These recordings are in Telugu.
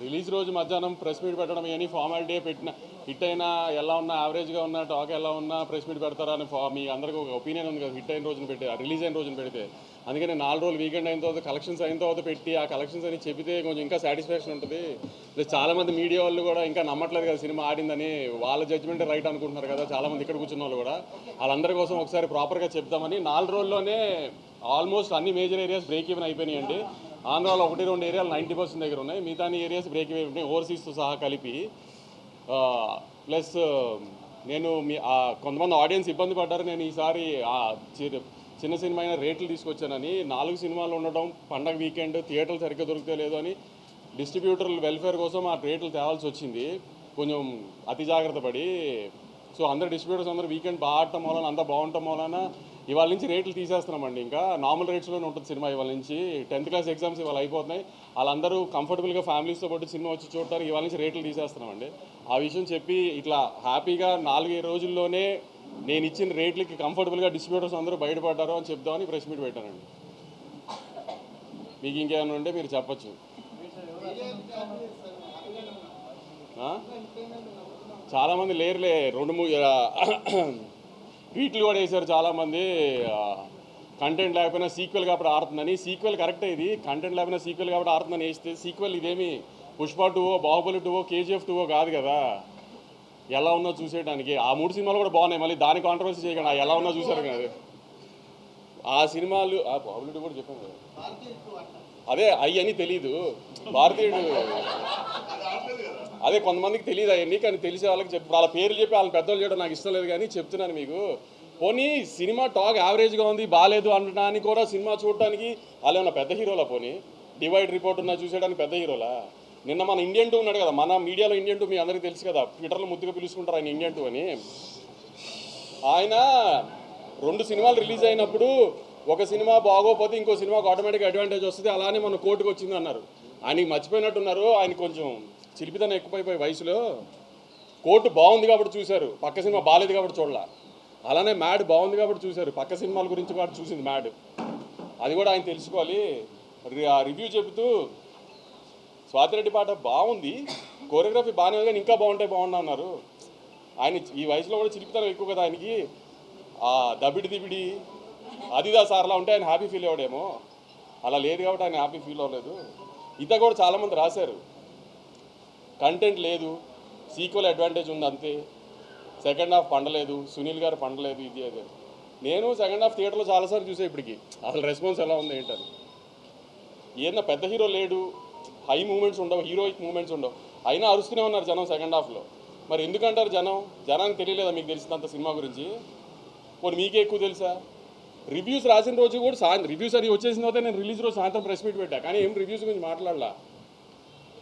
రిలీజ్ రోజు మధ్యాహ్నం ప్రెస్ మీట్ పెట్టడం అని ఫార్మాలిటీ పెట్టిన హిట్ అయినా ఎలా ఉన్నా యావరేజ్గా ఉన్నా టాక్ ఎలా ఉన్నా ప్రెస్ మీట్ పెడతారా అని ఫా- మీ అందరికీ ఒక ఒపీనియన్ ఉంది కదా హిట్ అయిన రోజున పెట్టి రిలీజ్ అయిన రోజున పెడితే. అందుకని నాలుగు రోజులు వీకెండ్ అయిన తర్వాత కలెక్షన్స్ అయిన తర్వాత పెట్టి ఆ కలెక్షన్స్ అని చెబితే కొంచెం ఇంకా సాటిస్ఫాక్షన్ ఉంటుంది. చాలామంది మీడియా వాళ్ళు కూడా ఇంకా నమ్మట్లేదు కదా సినిమా ఆడిందని వాళ్ళ జడ్జ్మెంట్ రైట్ అనుకుంటున్నారు కదా చాలామంది ఇక్కడ కూర్చున్న వాళ్ళు కూడా. వాళ్ళందరి కోసం ఒకసారి ప్రాపర్గా చెప్తామని నాలుగు రోజుల్లోనే ఆల్మోస్ట్ అన్ని మేజర్ ఏరియాస్ బ్రేక్ ఈవెన్ అయిపోయినాయండి. ఆంధ్రాలో ఒకటి రెండు ఏరియాలు నైంటీ పర్సెంట్ దగ్గర ఉన్నాయి. మిగతా ఏరియాస్ బ్రేక్ ఇవే ఉన్నాయి ఓవర్సీస్తో సహా కలిపి ప్లస్ నేను మీ కొంతమంది ఆడియన్స్ ఇబ్బంది పడ్డారు. నేను ఈసారి చి- చిన్న సినిమా అయిన రేట్లు తీసుకొచ్చానని నాలుగు సినిమాలు ఉండడం పండగ వీకెండ్ థియేటర్లు సరిగ్గా దొరికితే లేదు అని డిస్ట్రిబ్యూటర్ల వెల్ఫేర్ కోసం ఆ రేట్లు తేవాల్సి వచ్చింది. కొంచెం అతి జాగ్రత్త పడి సో అందరు డిస్ట్రిబ్యూటర్స్ అందరూ వీకెండ్ బాగా ఆడటం వలన అంతా బాగుండటం వలన ఇవాళ నుంచి రేట్లు తీసేస్తున్నామండి. ఇంకా నార్మల్ రేట్స్లోనే ఉంటుంది సినిమా ఇవాళ నుంచి. టెన్త్ క్లాస్ ఎగ్జామ్స్ ఇవాళ అయిపోతున్నాయి. వాళ్ళందరూ కంఫర్టబుల్గా ఫ్యామిలీస్తో పాటు సినిమా వచ్చి చూడటానికి ఇవాళ నుంచి రేట్లు తీసేస్తున్నామండి. ఆ విషయం చెప్పి ఇట్లా హ్యాపీగా నాలుగైదు రోజుల్లోనే నేను ఇచ్చిన రేట్లకి కంఫర్టబుల్గా డిస్ట్రిబ్యూటర్స్ అందరూ బయటపడ్డారు అని చెప్దామని ప్రెస్ మీట్ పెట్టానండి. మీకు ఇంకేమైనా ఉంటే మీరు చెప్పచ్చు. చాలామంది లేరులే. రెండు మూడు ట్వీట్లు కూడా వేశారు చాలామంది. కంటెంట్ లేకపోయినా సీక్వెల్ కాబట్టి ఆడుతుందని. సీక్వెల్ కరెక్ట్ ఇది. కంటెంట్ లేకపోయినా సీక్వెల్ కాబట్టి ఆడుతుందని వేస్తే సీక్వెల్ ఇదేమి పుష్ప టూవో బాహుబలి టూవో కేజీఎఫ్ టూవో కాదు కదా. ఎలా ఉన్నా చూసేయడానికి ఆ మూడు సినిమాలు కూడా బాగున్నాయి. మళ్ళీ దాని కాంట్రవర్సీ చేయకుండా. ఎలా ఉన్నా చూసారు కదా. ఆ సినిమాలు ఆ బాహుబలి కూడా చెప్పాను కదా. అదే అయ్యని తెలీదు. భారతీయుడు. అదే కొంతమందికి తెలియదు అవన్నీ కానీ తెలిసే వాళ్ళకి చెప్పి. వాళ్ళ పేర్లు చెప్పి వాళ్ళ పెద్దలు చేయడం నాకు ఇష్టం లేదు కానీ చెప్తున్నాను మీకు. పోనీ సినిమా టాక్ యావరేజ్గా ఉంది బాగాలేదు అనడానికి కూడా సినిమా చూడటానికి వాళ్ళు ఏమన్నా పెద్ద హీరోలా పోనీ? డివైడ్ రిపోర్ట్ ఉన్నా చూసేయడానికి పెద్ద హీరోలా? నిన్న మన ఇండియన్ టూ ఉన్నాడు కదా మన మీడియాలో ఇండియన్ టూ మీ అందరికీ తెలుసు కదా ట్విట్టర్లో ముద్దుగా పిలుచుకుంటారు ఆయన ఇండియన్ టూ అని. ఆయన రెండు సినిమాలు రిలీజ్ అయినప్పుడు ఒక సినిమా బాగోపోతే ఇంకో సినిమాకి ఆటోమేటిక్ అడ్వాంటేజ్ వస్తుంది అలానే మన కోర్టుకు వచ్చింది అన్నారు ఆయనకి మర్చిపోయినట్టున్నారు ఆయన కొంచెం చిలిపితనం ఎక్కువైపోయి వయసులో కోర్టు బాగుంది కాబట్టి చూశారు. పక్క సినిమా బాగాలేదు కాబట్టి చూడాల. అలానే మ్యాడ్ బాగుంది కాబట్టి చూశారు. పక్క సినిమాల గురించి కూడా చూసింది మ్యాడ్. అది కూడా ఆయన తెలుసుకోవాలి. రి- ఆ రివ్యూ చెబుతూ స్వాతిరెడ్డి పాట బాగుంది. కోరియోగ్రఫీ బాగానే ఉంది కానీ ఇంకా బాగుంటే బాగున్నా అన్నారు. ఆయన ఈ వయసులో కూడా చిలిపితనం ఎక్కువ కదా ఆయనకి. ఆ దబిడి దిబిడి అదిదా సార్లా ఉంటే ఆయన హ్యాపీ ఫీల్ అవ్వడేమో అలా లేదు కాబట్టి ఆయన హ్యాపీ ఫీల్ అవ్వలేదు. ఇత కూడా చాలామంది రాశారు. కంటెంట్ లేదు. సీక్వెల్ అడ్వాంటేజ్ ఉంది అంతే. Second half పండలేదు. సునీల్ గారు పండలేదు. ఇది అదే. నేను సెకండ్ హాఫ్ థియేటర్లో చాలాసార్లు చూసే ఇప్పటికి. అసలు రెస్పాన్స్ ఎలా ఉంది ఏంటని. ఏదన్నా పెద్ద హీరో లేడు. హై మూమెంట్స్ ఉండవు. హీరోయిక్ మూమెంట్స్ ఉండవు. అయినా అరుస్తూనే ఉన్నారు జనం సెకండ్ హాఫ్లో మరి ఎందుకంటారు జనం? జనానికి తెలియలేదా మీకు తెలిసినంత సినిమా గురించి? పోనీ మీకే ఎక్కువ తెలుసా? రివ్యూస్ రాసిన రోజు కూడా సాయంత్రం రివ్యూస్ అది వచ్చేసిన తర్వాత నేను రిలీజ్ రోజు సాయంత్రం ప్రెస్ మీట్ పెట్టా. కానీ ఏం రివ్యూస్ గురించి మాట్లాడలా.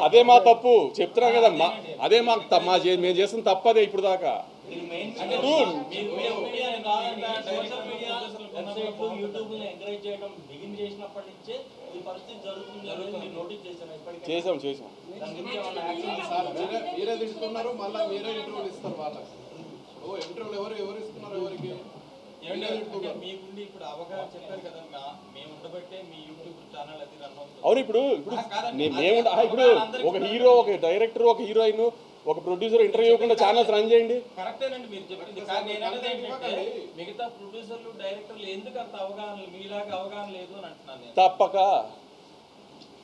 అదే మా తప్పు. చెప్తున్నాం కదా మా అదే మా త- మా మేము చేసిన తప్పదే ఇప్పుడు దాకా. చేసాం చేసాం మీరే మీరే తింటున్నారు మళ్ళీ మీరే ఇంటర్వ్యూలు ఇస్తారు వాళ్ళకి. ఓ ఇంటర్వ్యూలు ఎవరు ఎవరు ఇస్తున్నారు ఎవరికి? ఏమంటే అంటే మీకుండి ఇప్పుడు అవగాహన చెప్పారు కదా మా- మేము ఉండబట్టే మీ యూట్యూబ్ ఛానల్ అది రన్ అవుతుంది. అవును ఇప్పుడు ఇప్పుడు మేము ఆ, ఇప్పుడు ఒక హీరో ఒక డైరెక్టర్ ఒక హీరోయిన్ ఒక ప్రొడ్యూసర్ ఇంటర్వ్యూ ఇవ్వకుండా ఛానల్స్ రన్ చేయండి. కరెక్టేనండి మీరు చెప్పింది. కానీ నేను అనేది ఏంటంటే మిగతా ప్రొడ్యూసర్లు డైరెక్టర్లు ఎందుకు అంత అవగాహన మీలాగా అవగాహన లేదు అని అంటున్నాను నేను. తప్పక.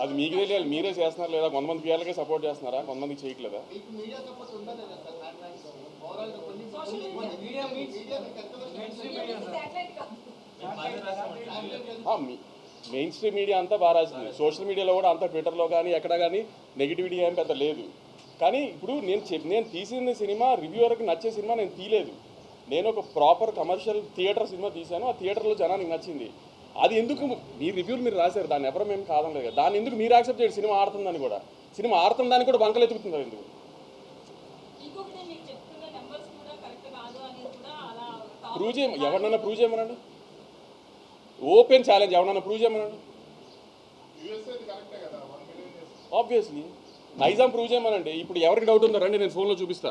అదే మీకు తెలియాలి మీరే చేస్తున్నారు లేదా? కొంతమంది పిల్లలకే సపోర్ట్ చేస్తున్నారా? కొంతమంది చేయట్లేదా? మెయిన్ స్ట్రీమ్ మీడియా అంతా బాగా రాసింది. సోషల్ మీడియాలో కూడా అంతా ట్విట్టర్లో కానీ ఎక్కడ కానీ నెగిటివిటీ ఏం పెద్ద లేదు. కానీ ఇప్పుడు నేను చెప్ నేను తీసిన సినిమా రివ్యూవర్కి నచ్చే సినిమా నేను తీయలేదు. నేను ఒక ప్రాపర్ కమర్షియల్ థియేటర్ సినిమా తీశాను. ఆ థియేటర్లో జనానికి నచ్చింది. అది ఎందుకు మీ రివ్యూలు మీరు రాశారు? దాన్ని ఎవరో మేము కాదని లేదు కదా. దాన్ని ఎందుకు మీరు యాక్సెప్ట్ చేయండి సినిమా ఆడుతుందని కూడా. సినిమా ఆడుతుందని కూడా బంకలు ఎత్తుకుతున్నారు ఎందుకు? ఇంకొకటి మీకు చెప్తున్న నెంబర్స్ కూడా కరెక్ట్ కాదు అనేది కూడా అలా టాపిక్ ప్రూవ్ చేయ ఎవరినైనా ప్రూవ్ చేయమనండి? ఓపెన్ ఛాలెంజ్ ఎవరన్నా ప్రూవ్ చేయమనండి? ఆబ్వియస్లీ నైజాం ప్రూవ్ చేయమనండి. ఇప్పుడు ఎవరికి డౌట్ ఉందో రండి నేను ఫోన్లో చూపిస్తా.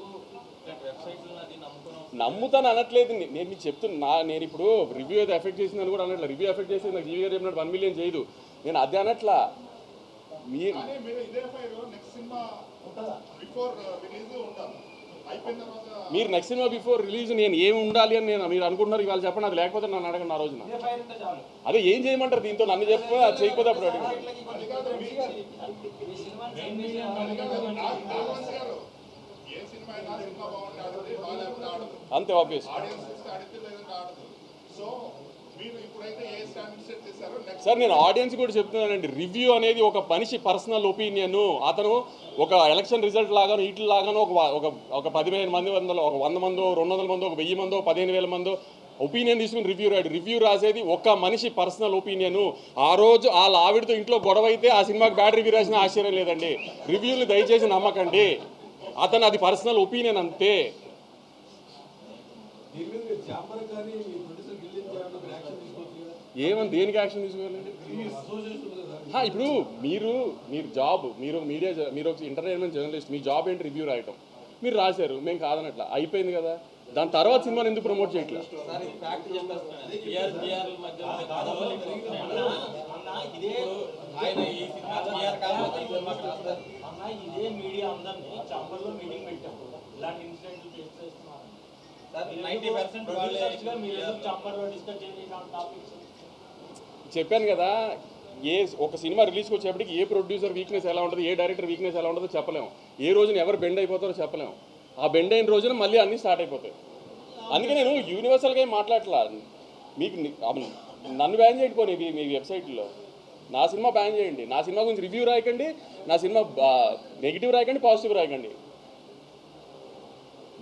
నమ్ముతాను అనట్లేదు నేను మీకు చెప్తున్నా నా- నేను ఇప్పుడు రివ్యూ అయితే ఎఫెక్ట్ చేసిందని కూడా అనట్లేదు రివ్యూ ఎఫెక్ట్ చేసింది నాకు జీవీ గారు చెప్పినట్టు వన్ మిలియన్ చేయదు నేను అదే అనట్లా మీరు ఇదే ఫైర్ నెక్స్ట్ సినిమా బిఫోర్ రిలీజ్ ఉంటారు అయిపోయిన తర్వాత మీరు నెక్స్ట్ సినిమా బిఫోర్ రిలీజ్ నేను ఏమి ఉండాలి అని నేను మీరు అనుకుంటున్నారు ఇవాళ చెప్పండి అది లేకపోతే నన్ను అడగండి ఆ రోజున అదే ఏం చేయమంటారు దీంతో నన్ను చెప్పి అది చేయకపోతే అప్పుడు అడగండి అంతే ఆబ్వియస్ సార్ నేను ఆడియన్స్ కూడా చెప్తున్నానండి. రివ్యూ అనేది ఒక మనిషి పర్సనల్ ఒపీనియన్ అతను ఒక ఎలక్షన్ రిజల్ట్ లాగాను వీటి లాగాను ఒక ఒక ఒక పదిహేను మంది వందలు ఒక వంద మందో రెండు వందల మందో ఒక వెయ్యి మందో పదిహేను వేల మందో ఒపీనియన్ తీసుకుని రివ్యూ రాడు రివ్యూ రాసేది ఒక మనిషి పర్సనల్ ఒపీనియన్ ఆ రోజు వాళ్ళ ఆవిడతో ఇంట్లో గొడవ అయితే ఆ సినిమాకి బ్యాడ్ రివ్యూ రాసిన ఆశ్చర్యం లేదండి. రివ్యూలు దయచేసి నమ్మకండి. అతను అది పర్సనల్ ఒపీనియన్ అంతే. ఏమని దేనికి యాక్షన్ తీసుకోవాలండి హా, ఇప్పుడు మీరు మీరు జాబ్ మీరు ఒక మీడియా మీరు ఒక ఎంటర్టైన్మెంట్ జర్నలిస్ట్ మీ జాబ్ ఏంటి రివ్యూ రాయటం? మీరు రాశారు మేము కాదనట్లా. అయిపోయింది కదా. దాని తర్వాత సినిమాని ఎందుకు ప్రమోట్ చేయట్లేదు ఆయన ఈ సినిమా అన్న ఇదే మీడియా అందరినీ చంబర్లో మీటింగ్ పెట్టాం. ఇలాంటి ఇన్సిడెంట్లు ఫేస్ చేస్తున్నారు చెప్పాను కదా ఏ ఒక సినిమా రిలీజ్కి వచ్చేప్పటికి ఏ ప్రొడ్యూసర్ వీక్నెస్ ఎలా ఉంటుంది ఏ డైరెక్టర్ వీక్నెస్ ఎలా ఉంటుందో చెప్పలేము ఏ రోజున ఎవరు బెండ్ అయిపోతారో చెప్పలేము ఆ బెండ్ అయిన రోజున మళ్ళీ అన్నీ స్టార్ట్ అయిపోతాయి. అందుకే నేను యూనివర్సల్గా ఏం మాట్లాడట్లా. మీకు నన్ను బ్యాన్ మీ మీ వెబ్సైట్లో నా సినిమా బ్యాన్ చేయండి. నా సినిమా గురించి రివ్యూ రాయకండి. నా సినిమా నెగిటివ్ రాయకండి పాజిటివ్ రాయకండి.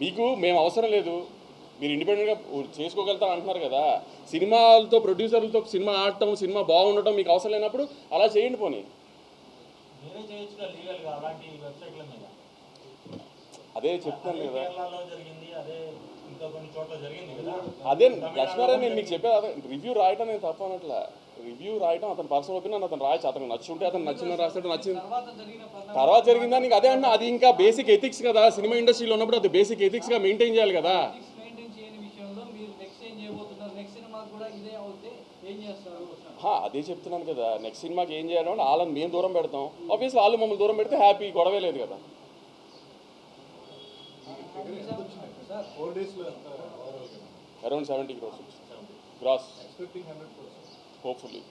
మీకు మేము అవసరం లేదు. మీరు ఇండిపెండెంట్గా చేసుకోగలుగుతాం అంటున్నారు కదా. సినిమాలతో ప్రొడ్యూసర్లతో సినిమా ఆడటం సినిమా బాగుండటం మీకు అవసరం లేనప్పుడు అలా చేయండి పోనీ. అదే చెప్తాను కదా. అదే లక్ష్మారావు నేను మీకు చెప్పేది అదే. రివ్యూ రాయటం నేను తప్ప అనట్లా రివ్యూ రాయటం అతను పర్సనల్ ఒపీనియన్ అతను రాయచ్చు అతను నచ్చుంటే అతను నచ్చిన రాస్తాడు నచ్చింది. తర్వాత జరిగిన పరిణామాలు తర్వాత జరిగిందా? నీకు అదే అన్న అది ఇంకా బేసిక్ ఎథిక్స్ కదా. సినిమా ఇండస్ట్రీలో ఉన్నప్పుడు అది బేసిక్ ఎథిక్స్గా మెయింటైన్ చేయాలి కదా. మెయింటైన్ చేయని విషయంలో మీరు నెక్స్ట్ ఏం చేయబోతున్నారు? నెక్స్ట్ సినిమా కూడా ఇదే అవుతే ఏం చేస్తారు? హా, అదే చెప్తున్నాను కదా. నెక్స్ట్ సినిమాకి ఏం చేయాలి అంటే వాళ్ళని మేము దూరం పెడతాం. ఆబ్వియస్లీ వాళ్ళు మమ్మల్ని దూరం పెడితే హ్యాపీ గొడవే లేదు కదా. Around seventy crores gross hopefully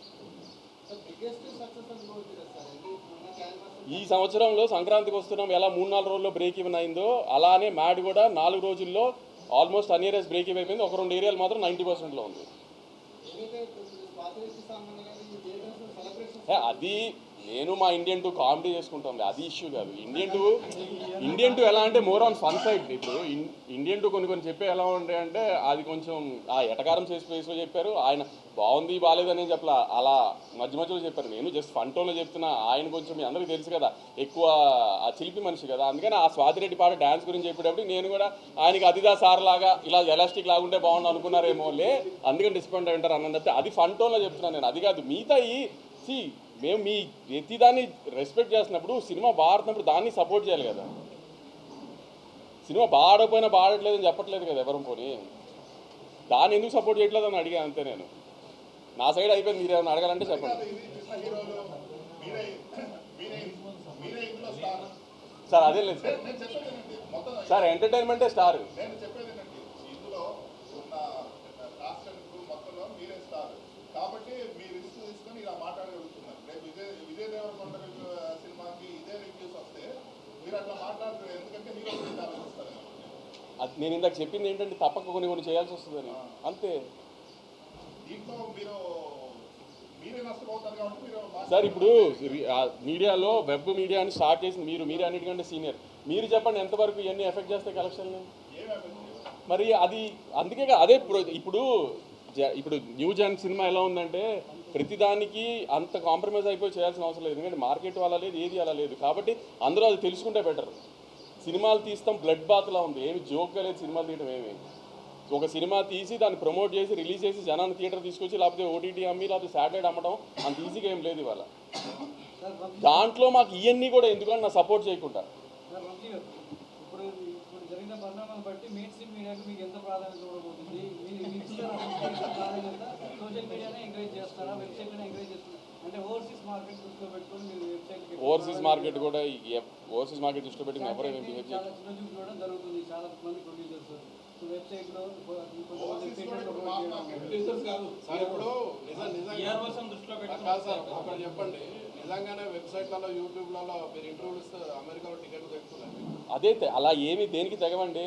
ఈ సంవత్సరంలో సంక్రాంతికి వస్తున్నాం. ఎలా మూడు నాలుగు రోజుల్లో బ్రేక్ ఈవెన్ అయిందో అలానే మ్యాడ్ కూడా నాలుగు రోజుల్లో ఆల్మోస్ట్ అనియరెస్ట్ బ్రేక్ ఈవెన్ అయిపోయింది. ఒక రెండు ఏరియాలు మాత్రం నైంటీ పర్సెంట్లో ఉంది. అది నేను మా ఇండియన్ టూ కామెడీ చేసుకుంటాం అది ఇష్యూ కాదు. ఇండియన్ టూ ఇండియన్ టూ ఎలా అంటే మోర్ ఆన్ ఫన్ సైడ్ ఇప్పుడు ఇండియన్ టూ కొన్ని కొన్ని చెప్పే ఎలా ఉంటాయి అంటే అది కొంచెం ఆ ఎటకారం చేసి ప్లేస్లో చెప్పారు. ఆయన బాగుంది బాగాలేదని చెప్పలా. అలా మధ్య మధ్యలో చెప్పారు. నేను జస్ట్ ఫన్ టోన్లో చెప్తున్నా. ఆయన కొంచెం మీ అందరికీ తెలుసు కదా ఎక్కువ ఆ చిలిపి మనిషి కదా. అందుకని ఆ స్వాతిరెడ్డి పాట డ్యాన్స్ గురించి చెప్పేటప్పుడు నేను కూడా ఆయనకి అదిదా సార్ లాగా ఇలా ఎలాస్టిక్ లాగుంటే బాగుండు అనుకున్నారేమో లే అందుకని డిస్పాయింట్ అయి ఉంటారు అన్నట్టు అది ఫన్ టోన్లో చెప్తున్నాను నేను. అది కాదు మిగతా ఈ సి మేము మీ ప్రతిదాన్ని రెస్పెక్ట్ చేస్తున్నప్పుడు సినిమా బాడుతున్నప్పుడు దాన్ని సపోర్ట్ చేయాలి కదా. సినిమా బాడకపోయినా బాడట్లేదని చెప్పట్లేదు కదా ఎవరం పోనీ. దాన్ని ఎందుకు సపోర్ట్ చేయట్లేదు అని అడిగాను అంతే నేను. నా సైడ్ అయిపోయింది మీరు ఏమైనా అడగాలంటే చెప్పండి. సార్ అదే లేదు సార్. సార్ ఎంటర్టైన్మెంటే స్టార్ నేను చెప్పేదేనండి ఇందులో ఉన్న కాస్ట్ అండ్ క్రూ మొత్తంలో మీరే స్టార్ కాబట్టి మీరు రిస్క్ తీసుకొని ఇలా మాట్లాడగలుగుతున్నారు రేపు విజయ్ విజయ్ దేవరకొండ రివ్యూ సినిమాకి ఇదే రివ్యూస్ వస్తే మీరు అట్లా మాట్లాడతారు ఎందుకంటే హీరో గురించి ఆలోచిస్తారు అది నేను ఇందాక చెప్పింది ఏంటంటే తప్పక కొన్ని కొన్ని చేయాల్సి వస్తుందని. అంతే. సార్ ఇప్పుడు మీడియాలో వెబ్ మీడియాని స్టార్ట్ చేసింది మీరు మీరు అన్నిటికంటే సీనియర్. మీరు చెప్పండి ఎంతవరకు ఇవన్నీ ఎఫెక్ట్ చేస్తాయి కలెక్షన్ని మరి అది అందుకే అదే ఇప్పుడు ఇప్పుడు న్యూ జన్ సినిమా ఎలా ఉందంటే ప్రతిదానికి అంత కాంప్రమైజ్ అయిపోయి చేయాల్సిన అవసరం లేదు. ఎందుకంటే మార్కెట్ అలా లేదు ఏది అలా లేదు. కాబట్టి అందరూ అది తెలుసుకుంటే బెటర్. సినిమాలు తీస్తాం బ్లడ్ బాత్లా ఉంది. ఏమి జోక్గా లేదు సినిమాలు తీయడం ఏమి? ఒక సినిమా తీసి దాన్ని ప్రమోట్ చేసి రిలీజ్ చేసి జనాన్ని థియేటర్ తీసుకొచ్చి లేకపోతే ఓటీటీ అమ్మి లేకపోతే శాటిలైట్ అమ్మడం అంత ఈజీగా ఏం లేదు ఇవాళ. దాంట్లో మాకు ఇవన్నీ కూడా ఎందుకంటే నా సపోర్ట్ చేయకుండా. జరిగిన పరిణామాలను బట్టి మెయిన్ స్ట్రీమ్ మీడియాకి మీకు ఎంత ప్రాధాన్యత ఇవ్వబోతుంది? మీరు ప్రాధాన్యత? సోషల్ మీడియానే ఎంకరేజ్ చేస్తారా? వెబ్సైట్లోనే ఎంకరేజ్ చేస్తారా అంటే ఓవర్సీస్ మార్కెట్ దృష్టిలో పెట్టుకొని మీరు వెబ్సైట్ ఓవర్సీస్ మార్కెట్ కూడా ఓవర్సీస్ మార్కెట్ దృష్టిలో పెట్టి ఎవరైనా బిహేవ్ చాలా చిన్న చూపు చూడడం జరుగుతుంది. చాలా మంది ప్రొడ్యూసర్స్ వెబ్సైట్లో చెప్పండి. నిజంగానే వెబ్సైట్లలో యూట్యూబ్లలో మీరు ఇంటర్వ్యూలు ఇస్తే అమెరికాలో టికెట్లు తెచ్చుకున్నారు అదే అలా ఏమి దేనికి తెగవండి?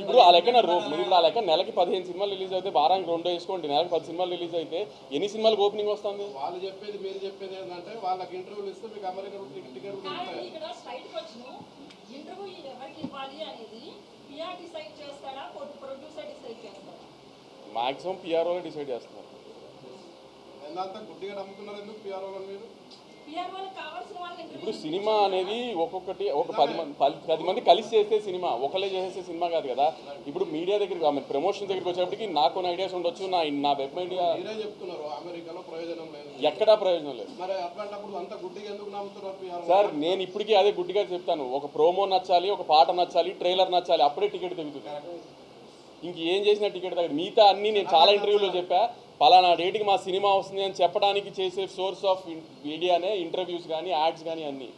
ఇప్పుడు ఆ లెక్కన రో మీరు ఇప్పుడు ఆ లెక్క నెలకి పదిహేను సినిమాలు రిలీజ్ అయితే వారానికి రెండు వేసుకోండి నెలకి పది సినిమాలు రిలీజ్ అయితే ఎన్ని సినిమాలకు ఓపెనింగ్ వస్తుంది? వాళ్ళు చెప్పేది మీరు చెప్పేది ఏంటంటే వాళ్ళకి ఇంటర్వ్యూలు ఇస్తే మీకు అమెరికా చేస్తాడా మాక్సిమం పిఆర్ఓ డిసైడ్ చేస్తున్నారు ఎంతంతా గుడ్డిగా నమ్ముతున్నారు ఎందుకు పిఆర్ఓ మీరు? ఇప్పుడు సినిమా అనేది ఒక్కొక్కటి ఒక పది మంది పది పది మంది కలిసి చేస్తే సినిమా ఒకళ్ళే చేసే సినిమా కాదు కదా. ఇప్పుడు మీడియా దగ్గరికి ఆమె ప్రమోషన్ దగ్గరికి వచ్చేప్పటికి నాకు కొన్ని ఐడియాస్ ఉండొచ్చు నా నా వెబ్ మీడియా అమెరికాలో ప్రయోజనం లేదు. ఎక్కడా ప్రయోజనం లేదు. మరి అట్లాంటప్పుడు అంత గుడ్డిగా ఎందుకు నమ్ముతున్నారు పిఆర్ఓ సార్ నేను ఇప్పటికీ అదే గుడ్డిగా చెప్తాను. ఒక ప్రోమో నచ్చాలి ఒక పాట నచ్చాలి ట్రైలర్ నచ్చాలి అప్పుడే టికెట్ దిగుతుంది ఇంక ఏం చేసిన టికెట్ దగ్గర మిగతా అన్ని నేను చాలా ఇంటర్వ్యూలో చెప్పా. పలానా డేట్కి మా సినిమా వస్తుంది అని చెప్పడానికి చేసే సోర్స్ ఆఫ్ మీడియానే ఇంటర్వ్యూస్ కానీ యాడ్స్ కానీ అన్నీ.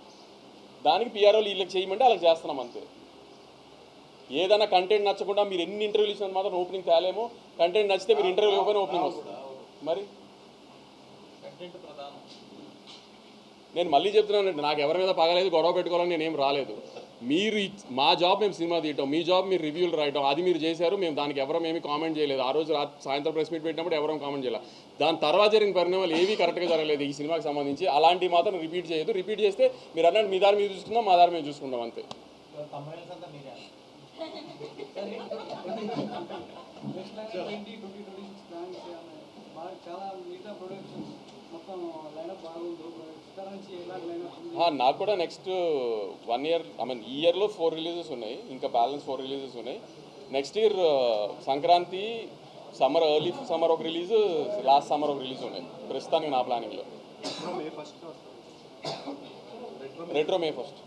దానికి పిఆర్ఓలు వీళ్ళకి చేయమంటే వాళ్ళకి చేస్తున్నాం అంతే. ఏదైనా కంటెంట్ నచ్చకుండా మీరు ఎన్ని ఇంటర్వ్యూలు ఇచ్చినా మాత్రం ఓపెనింగ్ తేలేము. కంటెంట్ నచ్చితే మీరు ఇంటర్వ్యూ ఇవ్వకపోయినా ఓపెనింగ్ వస్తుంది. మరి? నేను మళ్ళీ చెప్తున్నానండి నాకు ఎవరి మీద పగలేదు గొడవ పెట్టుకోవాలని నేనేం రాలేదు. మీరు మా జాబ్ మేము సినిమా తీయటం మీ జాబ్ మీరు రివ్యూలు రాయటం అది మీరు చేశారు మేము దానికి ఎవరం ఏమీ కామెంట్ చేయలేదు. ఆ రోజు సాయంత్రం ప్రెస్ మీట్ పెట్టినప్పుడు ఎవరం కామెంట్ చేయలేదు దాని తర్వాత జరిగిన పరిణామాలు ఏవి కరెక్ట్గా జరగలేదు ఈ సినిమాకి సంబంధించి. అలాంటివి మాత్రం రిపీట్ చేయదు రిపీట్ చేస్తే మీరు అన్నట్టు మీ దారి మీరు చూసుకుందాం మా దారి మేము చూసుకుంటాం అంతే. చాలా మిగతా ప్రొడక్షన్స్ నాకు కూడా next one year I mean ఈ ఇయర్లో ఫోర్ రిలీజెస్ ఉన్నాయి. ఇంకా బ్యాలెన్స్ ఫోర్ రిలీజెస్ ఉన్నాయి. Next year Sankranti summer early summer ఒక రిలీజ్ లాస్ట్ సమ్మర్ ఒక రిలీజ్ ఉన్నాయి. ప్రస్తుతానికి నా ప్లానింగ్లో Retro May first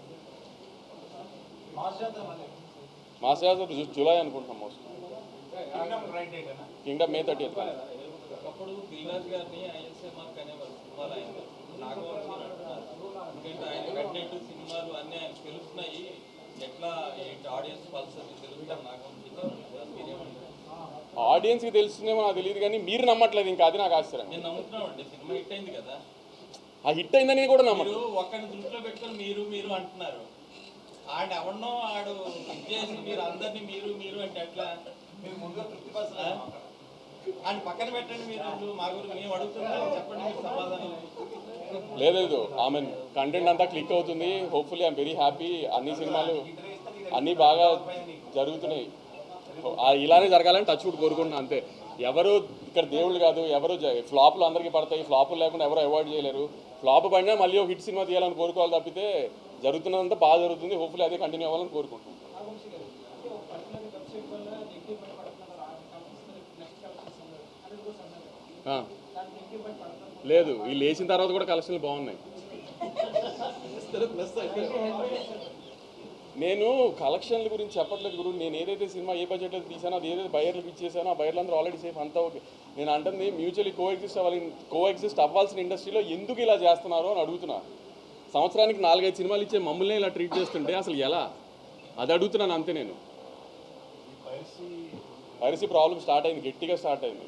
Mass Jathara zoo- July అనుకుంటున్నాం మోస్ట్ కింగ్డమ్ మే థర్టీ సినిమాలు ఆయన? నాగవంశీ ఎందుకంటే ఆయన కంటెంట్ సినిమాలు అన్నీ ఆయన తెలుస్తున్నాయి. ఎట్లా ఏంటి ఆడియన్స్ పల్స్ అది తెలుస్తారు నాగవంశీ. మీరేమంటారు? ఆడియన్స్కి తెలుస్తుందేమో నాకు తెలియదు కానీ మీరు నమ్మట్లేదు ఇంకా అది నాకు ఆశ్చర్యం. నేను నమ్ముతున్నామండి సినిమా హిట్ అయింది కదా. ఆ హిట్ అయిందని కూడా నమ్మట్లేదు మీరు ఒక్కడిని దృష్టిలో పెట్టుకొని మీరు మీరు అంటున్నారు. ఆడ ఎవరినో ఆడు ఇది చేసి మీరు అందరినీ మీరు మీరు అంటే ఎట్లా? మీరు ముందు తృప్తి ఆయన పక్కన పెట్టండి మీరు మా గురించి మేము అడుగుతున్నాం చెప్పండి సమాధానం. లేదు ఆమె కంటెంట్ అంతా క్లిక్ అవుతుంది. హోప్ఫుల్లీ ఐమ్ వెరీ హ్యాపీ అన్ని సినిమాలు అన్నీ బాగా జరుగుతున్నాయి. ఇలానే జరగాలని టచ్ వుడ్ కోరుకుంటున్నాను అంతే. ఎవరు ఇక్కడ దేవుళ్ళు కాదు ఎవరు ఫ్లాపులు అందరికీ పడతాయి. ఫ్లాపులు లేకుండా ఎవరు అవాయిడ్ చేయలేరు. ఫ్లాప్ పడినా మళ్ళీ ఒక హిట్ సినిమా తీయాలని కోరుకోవాలి తప్పితే జరుగుతున్నదంతా బాగా జరుగుతుంది. హోప్ఫుల్లీ అదే కంటిన్యూ అవ్వాలని కోరుకుంటున్నాను నాగవంశీ గారు అంటే ఒక పర్టికులర్ వెబ్సైట్ వల్ల నెగిటివ్ బయట పడుతున్నారు ఆ companies next collections hundred percent అన్నారు ఆ, దానికి నెగిటివ్ బయట పడుతున్నారు లేదు వీళ్ళు వేసిన తర్వాత కూడా కలెక్షన్లు బాగున్నాయి. నేను కలెక్షన్ల గురించి చెప్పట్లేదు గురు. నేను ఏదైతే సినిమా ఏ బడ్జెట్లో తీసానో అది ఏదైతే బయర్లకు ఇచ్చేసానో ఆ బయర్లు అందరూ ఆల్రెడీ సేఫ్ అంతా ఓకే. నేను అంటుంది మ్యూచువల్లీ కో ఎగ్జిస్ట్ అవ్వాలి కో ఎగ్జిస్ట్ అవ్వాల్సిన ఇండస్ట్రీలో ఎందుకు ఇలా చేస్తున్నారు అని అడుగుతున్నా. సంవత్సరానికి నాలుగైదు సినిమాలు ఇచ్చే మమ్మల్ని ఇలా ట్రీట్ చేస్తుంటే అసలు ఎలా? అది అడుగుతున్నాను అంతే నేను. పైరసీ ప్రాబ్లం స్టార్ట్ అయింది గట్టిగా స్టార్ట్ అయింది.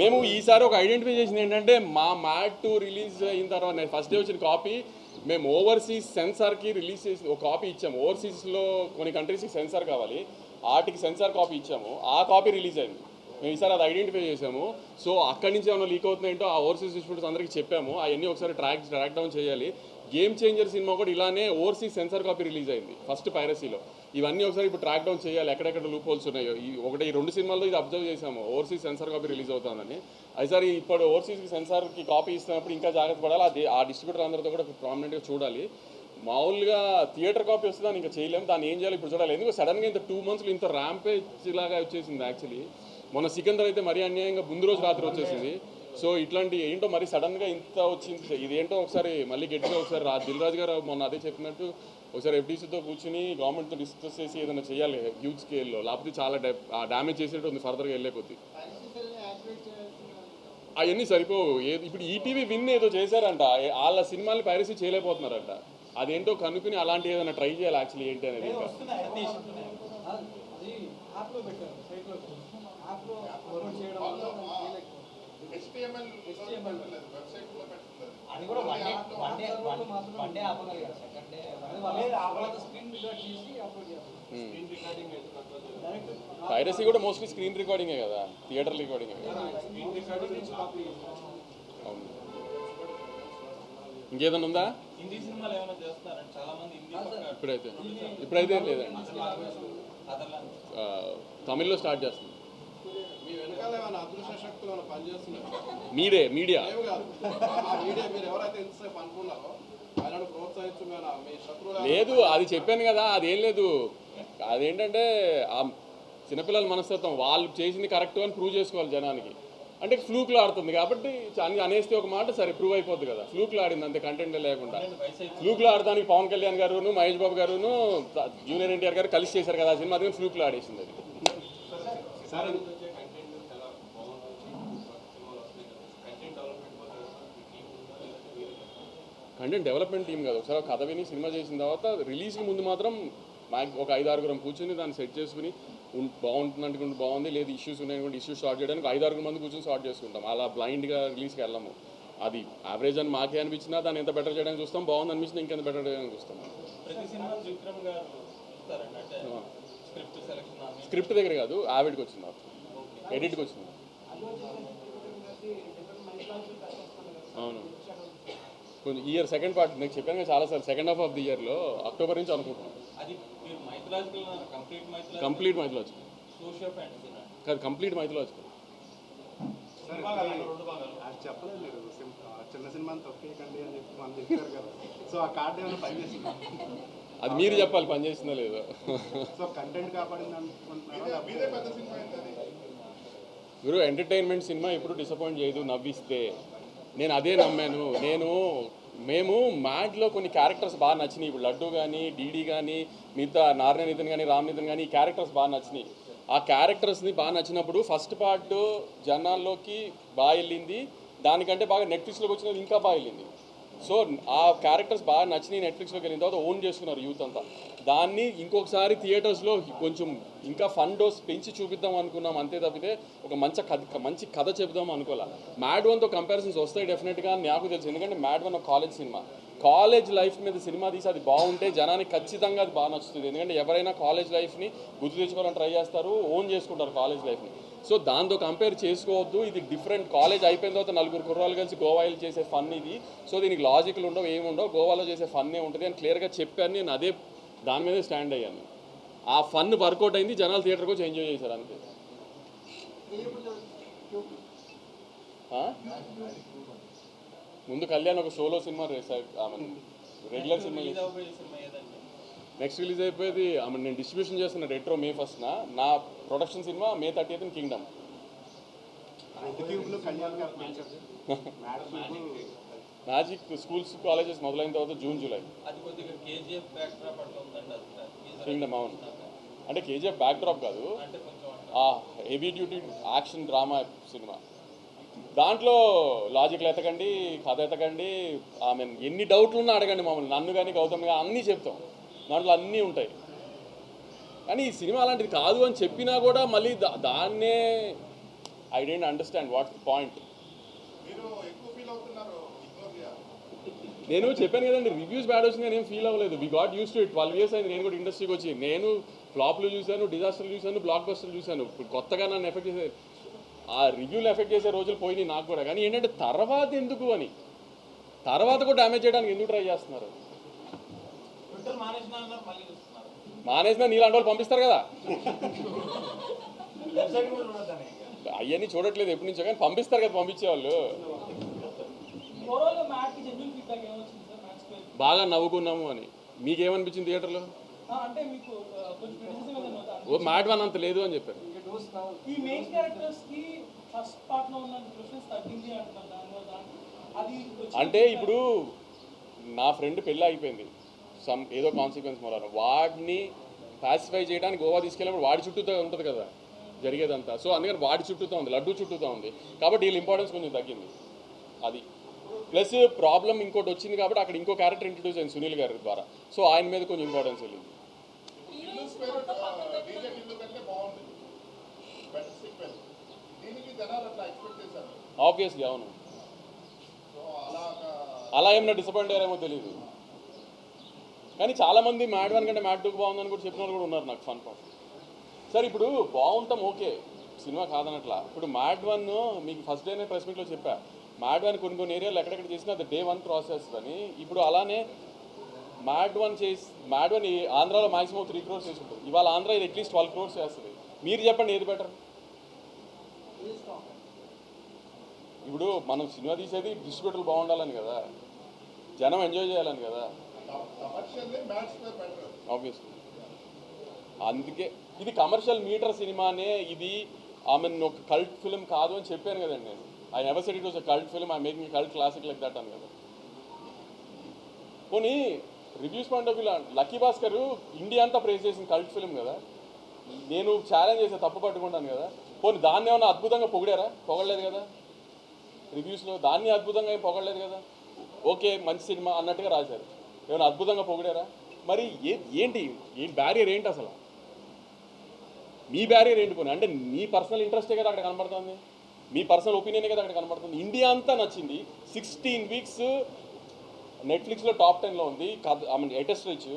మేము ఈసారి ఒక ఐడెంటిఫై చేసింది ఏంటంటే మా మ్యాట్ టు రిలీజ్ అయిన తర్వాత ఫస్ట్ డే వచ్చిన కాపీ మేము ఓవర్సీస్ సెన్సార్కి రిలీజ్ చేసి ఒక కాపీ ఇచ్చాము. ఓవర్సీస్లో కొన్ని కంట్రీస్కి సెన్సార్ కావాలి. వాటికి సెన్సార్ కాపీ ఇచ్చాము. ఆ కాపీ రిలీజ్ అయింది. మేము ఈసారి అది ఐడెంటిఫై చేసాము. సో అక్కడి నుంచి ఏమైనా లీక్ అవుతున్నాయంటో ఆ ఓవర్సీస్ డిస్ట్రిబ్యూటర్స్ అందరికీ చెప్పాము. అవన్నీ ఒకసారి ట్రాక్ ట్రాక్ డౌన్ చేయాలి. గేమ్ చేంజర్ సినిమా కూడా ఇలానే ఓవర్సీస్ సెన్సార్ కాపీ రిలీజ్ అయింది. ఫస్ట్ పైరసీలో ఇవన్నీ ఒకసారి ఇప్పుడు ట్రాక్ డౌన్ చేయాలి. ఎక్కడెక్కడ లూప్ హోల్స్ ఉన్నాయో. ఈ ఒకటి ఈ రెండు సినిమాల్లో ఇది అబ్జర్వ్ చేసాము ఓవర్సీస్ సెన్సార్ కాపీ రిలీజ్ అవుతుందని. అయిసారి ఇప్పుడు ఓవర్సీస్కి సెన్సార్కి కాపీ ఇస్తున్నప్పుడు ఇంకా జాగ్రత్త పడాలి. అది ఆ డిస్ట్రిబ్యూటర్ అందరితో కూడా ప్రామినెంట్గా చూడాలి. మామూలుగా థియేటర్ కాపీ వస్తే దాన్ని ఇంకా చేయలేము. దాన్ని ఏం చేయాలి ఇప్పుడు చూడాలి. ఎందుకు సడన్గా ఇంత టూ మంత్స్లో ఇంత ర్యాంపేజ్ లాగా వచ్చేసింది యాక్చువల్లీ మొన్న సికందర్ అయితే మరీ అన్యాయంగా ముందు రోజు రాత్రి వచ్చేసింది. సో ఇట్లాంటి ఏంటో మరి సడన్గా ఇంత వచ్చింది. ఇదేంటో ఒకసారి మళ్ళీ గట్టిగా ఒకసారి రా దిల్ రాజు గారు మొన్న అదే చెప్పినట్టు ఒకసారి ఎఫ్డీసీతో కూర్చుని గవర్నమెంట్తో డిస్కస్ చేసి ఏదైనా చేయాలి హ్యూజ్ స్కేల్లో లేకపోతే చాలా డ్యామేజ్ చేసేట్టు ఉంది ఫర్దర్గా వెళ్ళే కొద్దీ. అవన్నీ సరిపోవు. ఏ- ఇప్పుడు ఈటీవీ విన్ ఏదో చేశారంట. వాళ్ళ సినిమాని పైరసీ చేయలేకపోతున్నారంట. అదేంటో కనుక్కుని అలాంటి ఏదైనా ట్రై చేయాలి యాక్చువల్లీ ఏంటి అనేది ఇంకా. అది కూడా one day one day one day second day screen record చేసి అప్లోడ్ చేస్తారు పైరసీ కూడా మోస్ట్లీ స్క్రీన్ రికార్డింగే కదా థియేటర్ రికార్డింగే కదా. స్క్రీన్ రికార్డింగ్ నుంచి కాపీ అవును. ఇంకేదైనా ఉందా? హిందీ సినిమాలు ఏమైనా చేస్తున్నారండి చాలా మంది హిందీ పక్క ఇప్పుడైతే. ఇప్పుడైతే లేదండి. తమిళ్ళో స్టార్ట్ చేస్తుంది. మీరే మీడియా. లేదు అది చెప్పాను కదా అదేం లేదు. అదేంటంటే ఆ చిన్నపిల్లల మనస్తత్వం వాళ్ళు చేసింది కరెక్ట్ అని ప్రూవ్ చేసుకోవాలి జనానికి. అంటే ఫ్లూక్లో ఆడుతుంది కాబట్టి అని అనేస్తే ఒక మాట సరే ప్రూవ్ అయిపోద్ది కదా. ఫ్లూక్లో ఆడింది అంతే కంటెంట్ లేకుండా. ఫ్లూక్లో ఆడడానికి పవన్ కళ్యాణ్ గారును మహేష్ బాబు గారును జూనియర్ ఎన్టీఆర్ గారు కలిసి చేశారు కదా ఆ సినిమా అది ఫ్లూక్లో ఆడేసింది అది. కంటెంట్ డెవలప్మెంట్ టీం కదా. ఒకసారి ఒక కథ విని సినిమా చేసిన తర్వాత రిలీజ్కి ముందు మాత్రం మాకు ఒక ఐదు ఆరుగురం కూర్చొని దాన్ని సెట్ చేసుకుని బాగుంటుంది అనుకుంటే బాగుంది లేదు ఇష్యూస్ ఉన్నాయనుకుంటే ఇష్యూస్ స్టార్ట్ చేయడానికి ఐదు ఆరుగురు మంది కూర్చొని స్టార్ట్ చేసుకుంటాం. అలా బ్లైండ్గా రిలీజ్కి వెళ్ళము. అది యావరేజ్ అని మాకే అనిపించినా దాన్ని ఎంత బెటర్ చేయడానికి చూస్తాం బాగుంది అనిపించినా ఇంకెంత బెటర్ చేయడానికి చూస్తాం. స్క్రిప్ట్ సెలెక్షన్ అని. స్క్రిప్ట్ దగ్గర కాదు ఆవిడ్కి వచ్చింది నాకు ఎడిట్కి వచ్చింది. అవును. కొంచెం ఇయర్ సెకండ్ పార్ట్ నేను చెప్పాను కదా చాలాసార్లు సెకండ్ హాఫ్ ఆఫ్ ది ఇయర్లో అక్టోబర్ నుంచి అనుకుంటున్నాను. అది మీరు మైథలాజికల్ కంప్లీట్ మైథలాజికల్ కాదు కంప్లీట్ మైథలాజికల్ చెప్పలేదు చిన్న సినిమాని తొక్కేయకండి అని చెప్పి మనం చెప్పారు కదా. సో ఆ కార్డు ఏమైనా పనిచేసింది అది మీరు చెప్పాలి పని చేసిందో లేదో? సో కంటెంట్ కాపాడింది అనుకుంటున్నారా గురు ఎంటర్టైన్మెంట్ సినిమా ఎప్పుడు డిసప్పాయింట్ చేయదు నవ్విస్తే. నేను అదే నమ్మాను. నేను మేము మ్యాడ్లో కొన్ని క్యారెక్టర్స్ బాగా నచ్చినాయి. ఇప్పుడు లడ్డు కానీ డీడీ కానీ మిగతా నారాయణ నితిన్ కానీ రామ్ నితిన్ కానీ ఈ క్యారెక్టర్స్ బాగా నచ్చినాయి. ఆ క్యారెక్టర్స్ని బాగా నచ్చినప్పుడు ఫస్ట్ పార్ట్ జనాల్లోకి బాగా వెళ్ళింది. దానికంటే బాగా నెట్ఫ్లిక్స్లోకి వచ్చినది ఇంకా బాగా వెళ్ళింది. సో ఆ క్యారెక్టర్స్ బాగా నచ్చినాయి నెట్ఫ్లిక్స్లోకి వెళ్ళిన తర్వాత ఓన్ చేసుకున్నారు యూత్ అంతా. దాన్ని ఇంకొకసారి థియేటర్స్లో కొంచెం ఇంకా ఫన్ డోస్ పెంచి చూపిద్దాం అనుకున్నాం అంతే తప్పితే ఒక మంచి కథ మంచి కథ చెప్దాం అనుకోలే మ్యాడ్ వన్తో కంపారిజన్స్ వస్తాయి డెఫినెట్గా నాకు తెలుసు. ఎందుకంటే మ్యాడ్ వన్ ఒక కాలేజ్ సినిమా కాలేజ్ లైఫ్ మీద సినిమా తీసి అది బాగుంటే జనానికి ఖచ్చితంగా అది బాగా నచ్చుతుంది. ఎందుకంటే ఎవరైనా కాలేజ్ లైఫ్ని గుర్తు తెచ్చుకోవాలని ట్రై చేస్తారు ఓన్ చేసుకుంటారు కాలేజ్ లైఫ్ని సో దాంతో కంపేర్ చేసుకోవద్దు. ఇది డిఫరెంట్ కాలేజ్ అయిపోయిన తర్వాత నలుగురు కుర్రాలు కలిసి గోవాలో చేసే ఫన్ ఇది. సో దీనికి లాజిక్లు ఉండవు ఏమి ఉండవు గోవాలో చేసే ఫన్నే ఉంటుంది అని క్లియర్గా చెప్పాను నేను. అదే దాని మీదే స్టాండ్ అయ్యాను. ఆ ఫన్ వర్కౌట్ అయింది. జనాలు థియేటర్కి వచ్చి ఎంజాయ్ చేశారు అంతే? ముందు కళ్యాణ్ ఒక solo cinema regular cinema next release అయిపోయేది ఆమె నేను డిస్ట్రిబ్యూషన్ చేస్తున్న రెట్రో మే ఫస్ట్న నా. Production cinema May thirty eighth Kingdom magic schools colleges మొదలైన తర్వాత జూన్ జూలై కింగ్డమ్ అవును. అంటే కేజీఎఫ్ బ్యాక్ డ్రాప్ కాదు. అంటే కొంచెం ఆ heavy duty action drama cinema దాంట్లో లాజిక్లు ఎతకండి కథ ఎతకండి. ఆమె ఎన్ని డౌట్లు ఉన్నా అడగండి మమ్మల్ని నన్ను కానీ గౌతమ్ కానీ అన్నీ చెప్తాం. దాంట్లో అన్నీ ఉంటాయి. కానీ ఈ సినిమా అలాంటిది కాదు అని చెప్పినా కూడా మళ్ళీ దా దాన్నే I didn't understand what point నేను చెప్పాను కదండి రివ్యూస్ బ్యాడ్ వచ్చింది నేను ఫీల్ అవ్వలేదు. We got used to it twelve years అయింది నేను కూడా ఇండస్ట్రీకి వచ్చి. నేను ఫ్లాప్లు చూశాను డిజాస్టర్లు చూశాను బ్లాక్ బస్టర్లు చూశాను. ఇప్పుడు కొత్తగా నన్ను ఎఫెక్ట్ చేసే ఆ రివ్యూలు ఎఫెక్ట్ చేసే రోజులు పోయినాయి నాకు కూడా. కానీ ఏంటంటే తర్వాత ఎందుకు అని? తర్వాత కూడా డ్యామేజ్ చేయడానికి ఎందుకు ట్రై చేస్తున్నారు? మానేసిన నీలాంటి వాళ్ళు పంపిస్తారు కదా. అవన్నీ చూడట్లేదు ఎప్పటి నుంచో కానీ పంపిస్తారు కదా పంపించేవాళ్ళు. బాగా నవ్వుకున్నాము అని. మీకేమనిపించింది థియేటర్లో? ఓ మ్యాట్ వన్ అంత లేదు అని చెప్పారు. అంటే ఇప్పుడు నా ఫ్రెండ్ పెళ్ళి అయిపోయింది. సమ్ ఏదో కాన్సిక్వెన్స్ మూలాన వాడిని పాసిఫై చేయడానికి గోవా తీసుకెళ్ళినప్పుడు వాడి చుట్టూతో ఉంటుంది కదా జరిగేదంతా. సో అందుకని వాడి చుట్టూతో ఉంది లడ్డు చుట్టూతో ఉంది. కాబట్టి వీళ్ళ ఇంపార్టెన్స్ కొంచెం తగ్గింది. అది. ప్లస్ ప్రాబ్లం ఇంకోటి వచ్చింది కాబట్టి అక్కడ ఇంకో క్యారెక్టర్ ఇంట్రడ్యూస్ అయింది సునీల్ గారి ద్వారా. సో ఆయన మీద కొంచెం ఇంపార్టెన్స్ వెళ్ళింది. ఆబ్వియస్లీ అవును. అలా ఏమైనా డిసప్పాయింట్ అయ్యారేమో తెలియదు కానీ చాలామంది మ్యాడ్ వన్ కంటే మ్యాడ్ టూకి బాగుందని కూడా చెప్పిన వాళ్ళు కూడా ఉన్నారు నాకు ఫన్ పార్ట్ సార్ ఇప్పుడు బాగుంటాం ఓకే. సినిమా కాదనట్లా. ఇప్పుడు మ్యాడ్ వన్ మీకు ఫస్ట్ డేనే ప్రెస్ మీట్లో చెప్పా. మ్యాడ్ వన్ కొన్ని కొన్ని ఏరియాలు ఎక్కడెక్కడ చేసినా అది డే వన్ ప్రాసెస్ అని. ఇప్పుడు అలానే మ్యాడ్ వన్ చేసి మ్యాడ్ వన్ ఈ ఆంధ్రాలో మాక్సిమం త్రీ క్రోర్స్ చేసి ఉంటుంది. ఇవాళ ఆంధ్ర ఇది అట్లీస్ట్ ట్వెల్వ్ క్రోర్స్ చేస్తుంది. మీరు చెప్పండి ఏది బెటర్? ఇప్పుడు మనం సినిమా తీసేది డిస్ట్రిబ్యూటర్లు బాగుండాలని కదా. జనం ఎంజాయ్ చేయాలని కదా. ఆబ్వియస్లీ అందుకే ఇది కమర్షియల్ మీటర్ సినిమానే ఇది ఆమె ఒక కల్ట్ ఫిల్మ్ కాదు అని చెప్పాను కదండి నేను. I never said it was cult film I making cult classic like that అని కదా. పోనీ reviews point of view lucky Bhaskar India అంతా ప్రేస్ చేసిన కల్ట్ ఫిల్మ్ కదా. నేను ఛాలెంజ్ చేసే తప్పు పట్టుకుంటాను కదా. పోనీ దాన్ని ఏమైనా అద్భుతంగా పొగిడారా? పొగడలేదు కదా. రివ్యూస్లో దాన్ని అద్భుతంగా ఏం పొగడలేదు కదా. ఓకే మంచి సినిమా అన్నట్టుగా రాశారు. ఏమైనా అద్భుతంగా పొగిడారా? మరి ఏ ఏంటి? ఏం బ్యారియర్ ఏంటి అసలు? మీ బ్యారియర్ ఏంటి పోనీ? అంటే మీ పర్సనల్ ఇంట్రెస్టే కదా అక్కడ కనబడుతుంది. మీ పర్సనల్ ఒపీనియనే కదా అక్కడ కనబడుతుంది. ఇండియా అంతా నచ్చింది. సిక్స్టీన్ వీక్స్ నెట్ఫ్లిక్స్లో టాప్ టెన్లో ఉంది. ఐ మీన్ లేటెస్ట్ రీచ్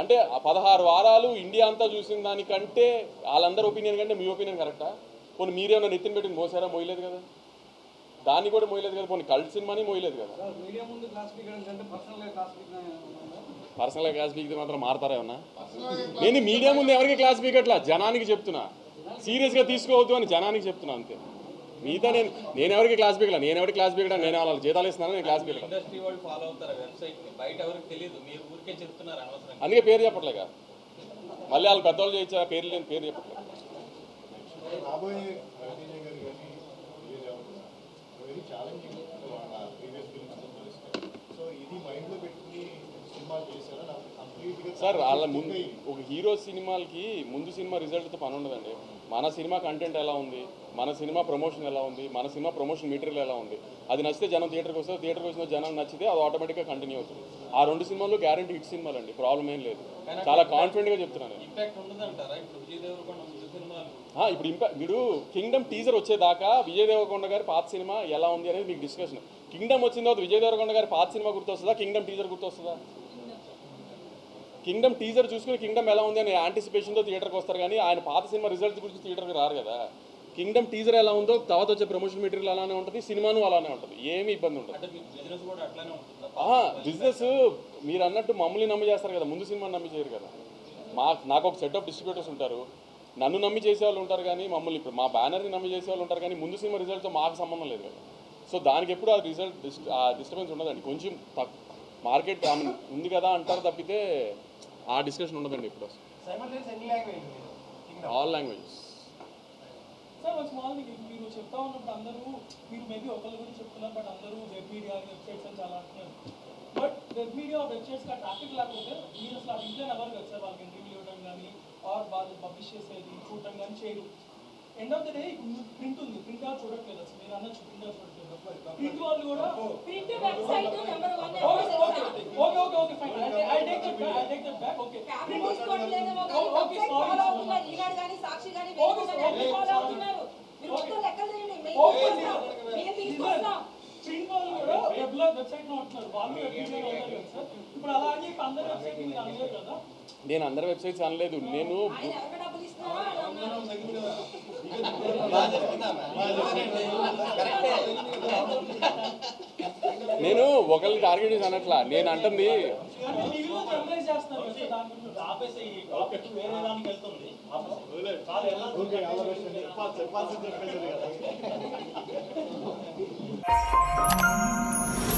అంటే పదహారు వారాలు ఇండియా అంతా చూసిన దానికంటే వాళ్ళందరి ఒపీనియన్ కంటే మీ ఒపీనియన్ కరెక్టా పోనీ మీరేమన్నా నెత్తిన పెట్టి మోసారా? మోయలేదు కదా. దాన్ని కూడా మోయలేదు కదా పోనీ. కల్ట్ సినిమాని మోయలేదు కదా. పర్సనల్గా క్లాస్ పీకితే మాత్రం మారతారా ఏమన్నా? నేను మీడియా ముందు ఎవరికి క్లాస్ పీకట్లా జనానికి చెప్తున్నా. సీరియస్గా తీసుకోవద్దు అని జనానికి చెప్తున్నా అంతే. మిగతా నేను నేను ఎవరికి క్లాస్ పీకలా నేను ఎవరికి క్లాస్ పీకడా నేను వాళ్ళ జీతాలు ఇస్తున్నాను? నేను క్లాస్ పీకలా ఇండస్ట్రీ వాళ్ళు ఫాలో అవుతారు వెబ్సైట్ని? బయట ఎవరికి తెలియదు మీరు ఊరికే చెప్తున్నారు అనవసరంగా. అందుకే పేరు చెప్పట్లేక మళ్ళీ వాళ్ళు పెద్దవాళ్ళు చేయించా పేరు లేని పేరు చెప్పట్లేదు రాబోయే రవితేజ గారు కానీ విజయ్ దేవరకొండ వెరీ ఛాలెంజింగ్ వాళ్ళ ప్రీవియస్ ఫిల్మ్స్తో పోలిస్తే సో ఇది మైండ్లో పెట్టుకుని సినిమాలు చేశారా నాకు కంప్లీట్గా సార్ వాళ్ళ ముందు ఒక హీరో సినిమాలకి ముందు సినిమా రిజల్ట్తో పని ఉండదండి. మన సినిమా కంటెంట్ ఎలా ఉంది? మన సినిమా ప్రమోషన్ ఎలా ఉంది? మన సినిమా ప్రమోషన్ మెటీరియల్ ఎలా ఉంది? అది నచ్చితే జనం థియేటర్కి వస్తే థియేటర్కి వచ్చిన జనం నచ్చితే అది ఆటోమేటిక్గా కంటిన్యూ అవుతుంది. ఆ రెండు సినిమాలు గ్యారంటీ హిట్ సినిమాలు అండి ప్రాబ్లం ఏం లేదు. చాలా కాన్ఫిడెంట్గా చెప్తున్నాను ఇప్పుడు ఇప్పుడు ఇంకా మీరు కింగ్డమ్ టీజర్ వచ్చేదాకా విజయ్ దేవరకొండ గారి పాత సినిమా ఎలా ఉంది అనేది మీకు డిస్కషన్ కింగ్డమ్ వచ్చిన తర్వాత విజయ్ దేవరకొండ గారి పాత సినిమా గుర్తొస్తుందా? కింగ్డమ్ టీజర్ గుర్తొస్తుందా? కింగ్డమ్ టీజర్ చూసుకుని కింగ్డమ్ ఎలా ఉంది అని యాంటిసిపేషన్తో థియేటర్కి వస్తారు కానీ ఆయన పాత సినిమా రిజల్ట్స్ గురించి థియేటర్కి రారు కదా. కింగ్డమ్ టీజర్ ఎలా ఉందో తర్వాత వచ్చే ప్రమోషన్ మెటీరియల్ అలానే ఉంటుంది సినిమాను అలానే ఉంటుంది. ఏమీ ఇబ్బంది మీకు బిజినెస్ మీరు అన్నట్టు మమ్మల్ని నమ్మి చేస్తారు కదా ముందు సినిమా నమ్మి చేయరు కదా. మా నాకు ఒక సెట్ ఆఫ్ డిస్ట్రిబ్యూటర్స్ ఉంటారు. నన్ను నమ్మి చేసే వాళ్ళు ఉంటారు కానీ మమ్మల్ని ఇప్పుడు మా బ్యానర్ని నమ్మి చేసే వాళ్ళు ఉంటారు కానీ ముందు సినిమా రిజల్ట్తో మాకు సంబంధం లేదు కదా. సో దానికి ఎప్పుడు ఆ రిజల్ట్ ఆ డిస్టర్బెన్స్ ఉండదండి. కొంచెం మార్కెట్ ఉంది కదా అంటారు తప్పితే ఆ డిస్కషన్ ఉండదండి ఇప్పుడు. ఆల్ లాంగ్వేజెస్ సార్ ఒక స్మాల్ థింగ్ మీరు చెప్తా ఉన్నప్పుడు అందరూ మీరు మేబీ ఒకళ్ళు గురించి చెప్తున్నారు బట్ అందరూ వెబ్ మీడియా వెబ్సైట్స్ అని చాలా అంటున్నారు. బట్ వెబ్ మీడియా వెబ్సైట్స్ కా ట్రాఫిక్ లేకపోతే మీరు అసలు ఆ ఇంట్లో ఎవరు కదా సార్ వాళ్ళకి ఇంటర్వ్యూ ఇవ్వడం కానీ ఆర్ వాళ్ళు పబ్లిష్ చేసేది చూడటం కానీ చేయరు. End of the day print ఉంది ప్రింట్ అవుట్ చూడట్లేదు అసలు. మీరు అన్నట్టు ప్రింట్ అవుట్ చూడట్లేదు. ప్రింట్ వాళ్ళు కూడా print website number one okay okay okay okay fine I take that back I take that back okay తీసుకోవట్లేదేమో కానీ ఓకే సారీ అవుతున్నారు ఈనాడు కానీ సాక్షి కానీ ఓకే, ఓకే, అన్ని ఫాలో సారీ. అవుతున్నారు మీరు మొత్తం లెక్కలు చేయండి మేము ఓకే, తీసుకొస్తాం. మేము తీసుకొస్తాం. ప్రింట్ వాళ్ళు కూడా వెబ్లో వెబ్సైట్లో ఉంటున్నారు. వాళ్ళు కదా సార్ ఇప్పుడు అలా అని అందరి వెబ్సైట్ మీరు అనలేదు కదా. నేను అందరి వెబ్సైట్స్ అనలేదు. నేను నేను ఒకరిని టార్గెట్ చేసి అనట్లా నేను అంటుంది అంటే